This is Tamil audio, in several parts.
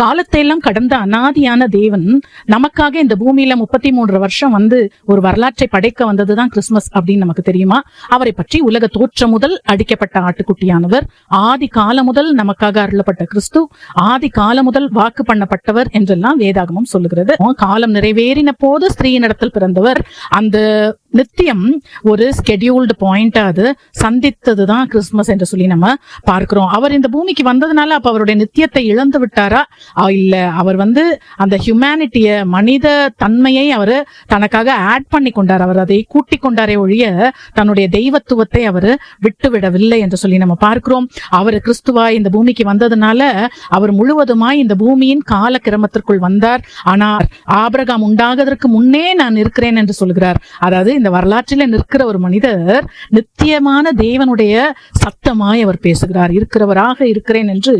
காலத்தை எல்லாம் கடந்த அனாதியான தேவன் நமக்காக இந்த பூமியில முப்பத்தி மூன்று வருஷம் வந்து ஒரு வரலாற்றை படைக்க வந்ததுதான் கிறிஸ்துமஸ் அப்படின்னு நமக்கு தெரியுமா? அவரை பற்றி உலக தோற்றம் முதல் அடிக்கப்பட்ட ஆட்டுக்குட்டியானவர் ஆதி காலம் முதல் நமக்காக அருளப்பட்ட கிறிஸ்து ஆதி காலம் முதல் வாக்கு பண்ணப்பட்டவர் என்றெல்லாம் வேதாகமம் சொல்லுகிறது. காலம் நிறைவேறின போது ஸ்திரீயினிடத்தில் பிறந்தவர். அந்த நித்தியம் ஒரு ஸ்கெடியூல்டு பாயிண்டா அது சந்தித்ததுதான் கிறிஸ்துமஸ் என்று சொல்லி நம்ம பார்க்கிறோம். அவர் இந்த பூமிக்கு வந்ததுனால அப்ப அவருடைய நித்தியத்தை இழந்து விட்டாரா? இல்ல. அவர் வந்து அந்த ஹியூமனிட்டிய மனித தன்மையை அவர் தனக்காக ஆட் பண்ணி கொண்டார். அவர் அதை கூட்டிக் கொண்டாரே ஒழிய தன்னுடைய தெய்வத்துவத்தை அவர் விட்டு விடவில்லை என்று சொல்லி நம்ம பார்க்கிறோம். அவர் கிறிஸ்துவாய் இந்த பூமிக்கு வந்ததுனால அவர் முழுவதுமாய் இந்த பூமியின் கால கிரமத்திற்குள் வந்தார். ஆனால் ஆபரகம் உண்டாவதற்கு முன்னே நான் இருக்கிறேன் என்று சொல்கிறார். அதாவது இந்த வரலாற்றில நிற்கிற ஒரு மனிதர் நித்தியமான தேவனுடைய சத்தமாய் அவர் பேசுகிறார். இருக்கிறவராக இருக்கிறேன் என்று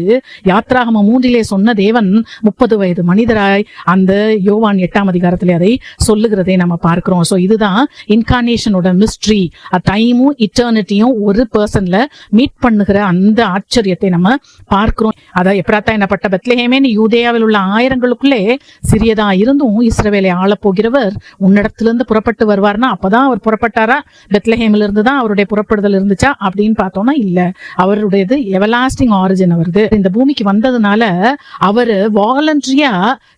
யாத்ராகம மூன்றிலே சொன்ன தேவன் முப்பது வயது மனிதராய் அந்த யோவான் எட்டாம் அதிகாரத்திலே அதை சொல்லுகிறதை நம்ம பார்க்கிறோம். ஸோ இதுதான் இன்கார்னேஷனோட மிஸ்ட்ரி டைமும் இட்டர்னிட்டியும் ஒரு பர்சன்ல மீட் பண்ணுகிற அந்த ஆச்சரியத்தை நம்ம பார்க்கிறோம். அதான் எப்படாத்தா என்னப்பட்ட பெத்லஹேமேன்னு யூதேயாவில் உள்ள ஆயிரங்களுக்குள்ளே சிறியதா இருந்தும் இஸ்ரவேலை ஆளப்போகிறவர் உன்னிடத்திலிருந்து புறப்பட்டு வருவார்னா அப்ப அப்பதான் அவர் புறப்பட்டாரா? பெத்லஹேமில் இருந்து தான் அவருடைய புறப்படுதல் இருந்துச்சா? அப்படின்னு பார்த்தோம்னா இல்ல. அவருடையது எவலாஸ்டிங் ஆரிஜின் அவருது. இந்த பூமிக்கு வந்ததுனால அவரு வாலண்டரியா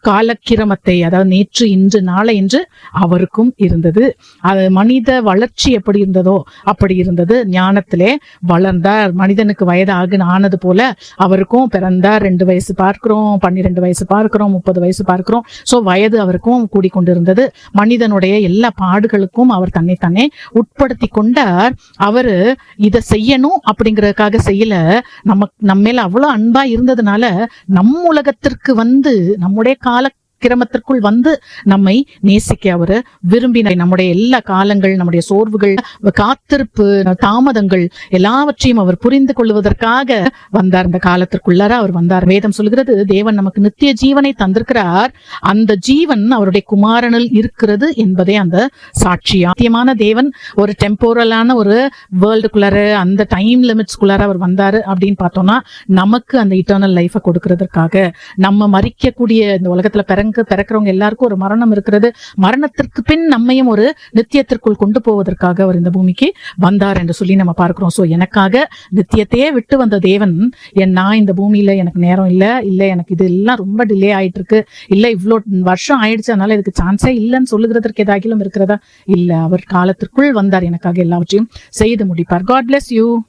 காலக்கிரமத்தை அதாவது நேற்று இன்று நாளை என்று அவருக்கும் இருந்தது. அது மனித வளர்ச்சி எப்படி இருந்ததோ அப்படி இருந்தது. ஞானத்திலே வளர்ந்தார். மனிதனுக்கு வயது ஆகு ஆனது போல அவருக்கும் பிறந்தார். ரெண்டு வயசு பார்க்கிறோம் பன்னிரெண்டு வயசு பார்க்கிறோம் முப்பது வயசு பார்க்கிறோம். சோ வயது அவருக்கும் கூடிக்கொண்டிருந்தது. மனிதனுடைய எல்லா பாடுகளுக்கும் அவர் தன்னை தானே உட்படுத்தி கொண்டார் அவரு இதை செய்யணும் அப்படிங்கறதுக்காக செய்யல. நமக்கு நம்ம மேல அவ்வளவு அன்பா இருந்ததுனால நம் உலகத்திற்கு வந்து நம்முடைய கால கிரமத்திற்குள் வந்து நம்மை நேசிக்க அவரு விரும்பின நம்முடைய எல்லா காலங்கள் நம்முடைய சோர்வுகள் காத்திருப்பு தாமதங்கள் எல்லாவற்றையும் அவர் புரிந்து கொள்வதற்காக வந்தார். இந்த காலத்திற்குள்ளார அவர் வந்தார். வேதம் சொல்கிறது தேவன் நமக்கு நித்திய ஜீவனை தந்திருக்கிறார். அந்த ஜீவன் அவருடைய குமாரனில் இருக்கிறது என்பதே அந்த சாட்சியா ஆத்தியமான தேவன் ஒரு டெம்போரலான ஒரு வேர்ல்டுக்குள்ளார அந்த டைம் லிமிட்ஸ்குள்ளார அவர் வந்தாரு அப்படின்னு பார்த்தோம்னா நமக்கு அந்த இட்டர்னல் லைஃபை கொடுக்கறதற்காக நம்ம மறிக்கக்கூடிய இந்த உலகத்துல பிறங்க பிறக்கிறவங்க எல்லாருக்கும் ஒரு மரணம் இருக்கிறது. மரணத்திற்கு பின் நம்மையும் ஒரு நித்தியத்திற்குள் கொண்டு போவதற்காக அவர் இந்த பூமிக்கு வந்தார் என்று சொல்லி நம்ம பார்க்கிறோம். ஸோ எனக்காக நித்தியத்தையே விட்டு வந்த தேவன் என் நான் இந்த பூமியில எனக்கு நேரம் இல்ல? இல்ல எனக்கு இது எல்லாம் ரொம்ப டிலே ஆயிட்டு இருக்கு இல்ல இவ்வளோ வருஷம் ஆயிடுச்சு. அதனால இதுக்கு சான்ஸே இல்லைன்னு சொல்லுகிறதற்கு ஏதாகிலும் இருக்கிறதா? இல்ல அவர் காலத்திற்குள் வந்தார். எனக்காக எல்லாவற்றையும் செய்து முடிப்பார். God bless you